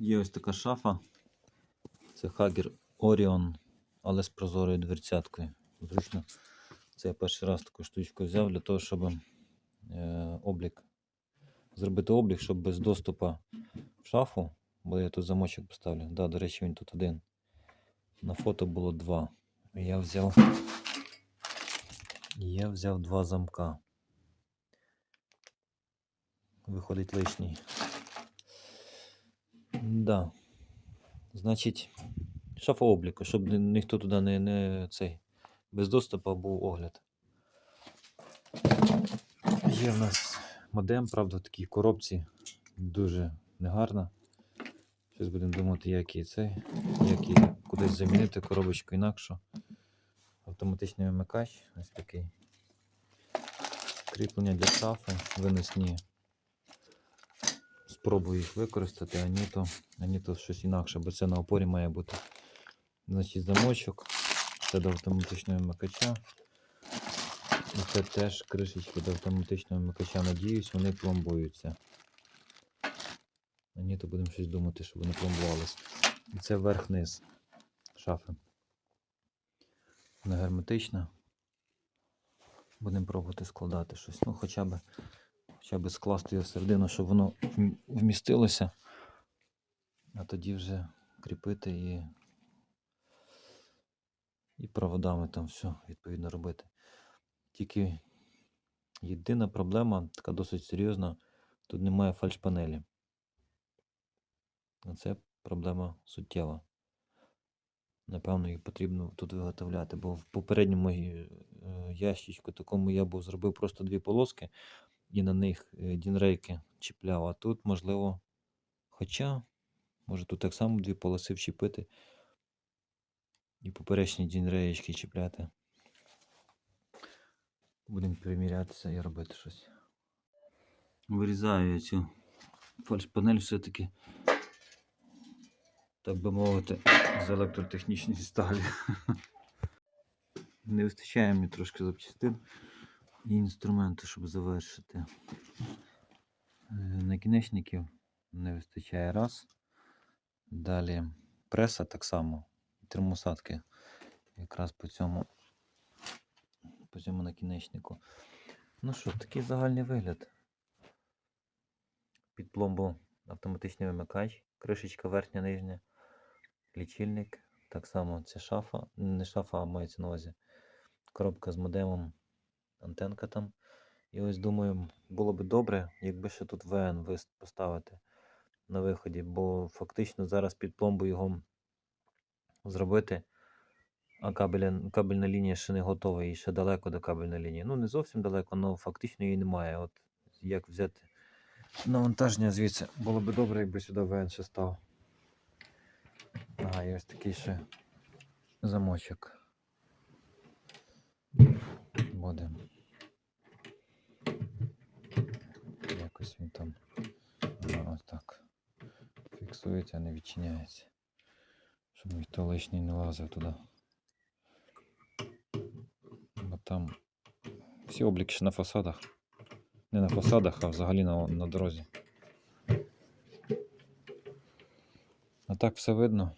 Є ось така шафа. Це Hager Orion, але з прозорою дверцяткою. Зручно. Це я перший раз таку штучку взяв для того, щоб е, облік, зробити облік, щоб без доступу в шафу, бо я тут замочок поставлю. Да, до речі, він тут один. На фото було два. Я взяв. Я взяв два замка. Виходить лишній. Да. Значить, шафа обліку, щоб ні- ніхто туди не, не цей. Без доступу був огляд. Є в нас модем, правда, в такій коробці. Дуже негарна. Щось будемо думати, як її цей, як її кудись замінити коробочку інакшу. Автоматичний вимикач, ось такий. Кріплення для шафи, виносні. Спробую їх використати, а ні то, а ні то щось інакше, бо це на опорі має бути. Значить, замочок. Це до автоматичного вимикача. І це теж кришечки до автоматичного вимикача. Надіюсь, вони пломбуються. А ні, то будемо щось думати, щоб вони пломбувались. І це верх-низ шафи. Вона герметична. Будемо пробувати складати щось. Ну, хоча б, хоча б скласти його всередину, щоб воно вмістилося. А тоді вже кріпити і, і проводами там все відповідно робити. Тільки єдина проблема, така досить серйозна, тут немає фальшпанелі. А це проблема суттєва. Напевно, їх потрібно тут виготовляти, бо в попередньому е, ящичку такому я був зробив просто дві полоски і на них е, дінрейки чіпляв. А тут, можливо, хоча, може тут так само дві полоси вчепити і поперечні дінреєчки чіпляти. Будемо примірятися і робити щось. Вирізаю я цю фальшпанель все-таки, так би мовити, з електротехнічної сталі. Не вистачає мені трошки запчастин і інструменту, щоб завершити. Е, Накінечників не вистачає раз. Далі преса так само. Термосадки якраз по цьому, по цьому накінечнику. Ну що, такий загальний вигляд. Під пломбу автоматичний вимикач, кришечка верхня, нижня, лічильник. Так само це шафа, не шафа, а мається на увазі. Коробка з модемом, антенка там. І ось думаю, було б добре, якби ще тут ВН поставити на виході, бо фактично зараз під пломбу його зробити, а кабеля, кабельна лінія ще не готова і ще далеко до кабельної лінії. Ну, не зовсім далеко, але фактично її немає. От як взяти навантаження звідси, було б добре, якби сюди ВН ще став. Ага, і ось такий ще замочок. Буде. Якось він там ось так фіксується, не відчиняється. Щоб ніхто лишній не лазив туди. Бо там всі обліки ще на фасадах. Не на фасадах, а взагалі на, на дорозі. А так все видно.